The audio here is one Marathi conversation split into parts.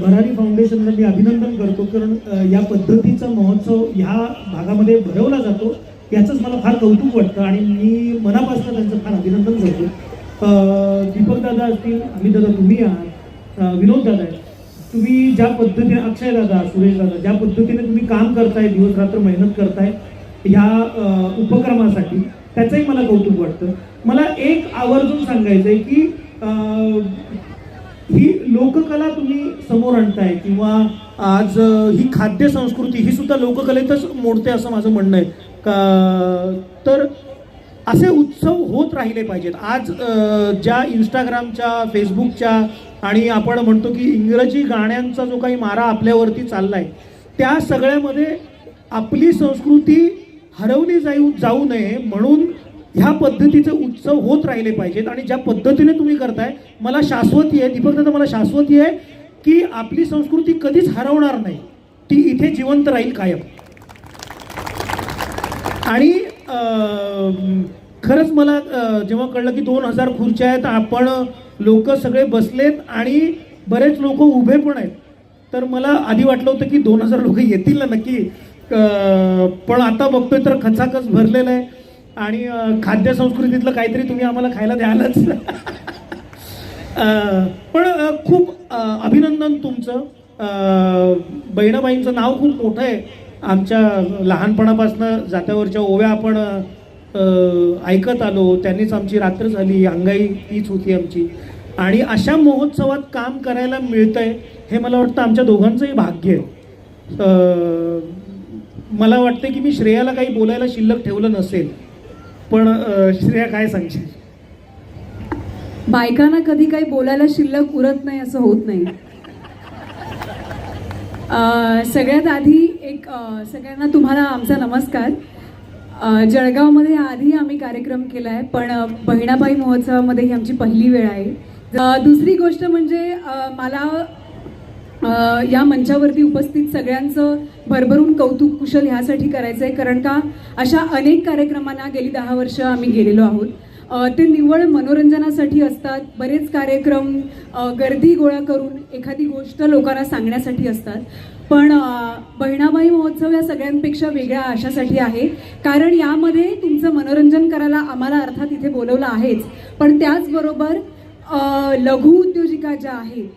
भरारी फाउंडेशनला मी अभिनंदन करतो कारण या पद्धतीचा महोत्सव ह्या भागामध्ये भरवला जातो. याचंच मला फार कौतुक वाटतं आणि मी मनापासून त्यांचं फार अभिनंदन करतो. अ, दीपक दादा असतील अमित दादा तुम्ही आहात विनोददादा विनोद दादा आहेत. तुम्ही ज्या पद्धतीने अक्षय दादा सुरेश दादा ज्या पद्धतीने तुम्ही काम करताय दिवस रात्र मेहनत करताय ह्या उपक्रमासाठी त्याचंही मला कौतुक वाटतं. मला एक आवर्जून सांगायचं आहे की ही लोककला तुम्ही समोर आणताय किंवा आज ही खाद्य संस्कृती ही सुद्धा लोककलेतच मोडते असं माझं म्हणणं आहे. का तर असे उत्सव होत राहिले पाहिजेत. आज ज्या इंस्टाग्रामच्या फेसबुकच्या आणि आपण म्हणतो की इंग्रजी गाण्यांचा जो काही मारा आपल्यावरती चाललाय त्या सगळ्यामध्ये आपली संस्कृती हरवली जाऊ जाऊ नये म्हणून ह्या पद्धतीचे उत्सव होत राहिले पाहिजेत आणि ज्या पद्धतीने तुम्ही करताय मला शाश्वती आहे दीपक दादा मला शाश्वती आहे की आपली संस्कृती कधीच हरवणार नाही. ती इथे जिवंत राहील कायम. आणि खरंच मला जेव्हा कळलं की दोन हजार खुर्च्या आहेत आपण लोक सगळे बसलेत आणि बरेच लोक उभे पण आहेत. तर मला आधी वाटलं होतं की दोन हजार लोक येतील ना नक्की. पण आता बघतोय तर खचाखच भरलेलं आहे. आणि खाद्य संस्कृतीतलं काहीतरी तुम्ही आम्हाला खायला द्यालच. पण खूप अभिनंदन तुमचं. बहिणाबाईंचं नाव खूप मोठं आहे. आमच्या लहानपणापासून जात्यावरच्या ओव्या आपण ऐकत आलो. त्यांनीच आमची रात्र झाली. अंगाई तीच होती आमची. आणि अशा महोत्सवात काम करायला मिळतंय हे मला वाटतं आमच्या दोघांचंही भाग्य आहे. मला वाटतं की मी श्रेयाला काही बोलायला शिल्लक ठेवलं नसेल. पण श्रेया काय सांगशील? बायकांना कधी काही बोलायला शिल्लक उरत नाही असं होत नाही. सगळ्यात आधी एक सगळ्यांना तुम्हाला आमचा नमस्कार. जळगावमध्ये आधी आम्ही कार्यक्रम केला आहे पण बहिणाबाई महोत्सवामध्ये ही आमची पहिली वेळ आहे. दुसरी गोष्ट म्हणजे मला या मंचावरती उपस्थित सगळ्यांचं भरभरून कौतुक कुशल ह्यासाठी करायचं आहे कारण का अशा अनेक कार्यक्रमांना गेली दहा वर्ष आम्ही गेलेलो आहोत. ते निव्वळ मनोरंजनासाठी असतात. बरेच कार्यक्रम गर्दी गोळा करून एखादी गोष्ट लोकांना सांगण्यासाठी असतात. पण बहिणाबाई महोत्सव या सगळ्यांपेक्षा वेगळ्या आशासाठी आहे. कारण यामध्ये तुमचं मनोरंजन करायला आम्हाला अर्थात इथे बोलवलं आहेच. पण त्याचबरोबर लघु उद्योजिका ज्या आहेत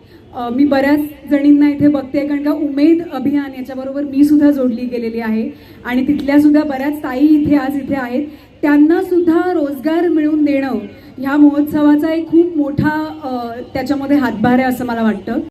मी बऱ्याच जणींना इथे बघते कारण का उमेद अभियान याच्याबरोबर मी सुद्धा जोडली गेलेली आहे. आणि तिथल्या सुद्धा बऱ्याच ताई इथे आज इथे आहेत. त्यांना सुद्धा रोजगार मिळवून देणं ह्या महोत्सवाचा एक खूप मोठा त्याच्यामध्ये हातभार आहे असं मला वाटतं.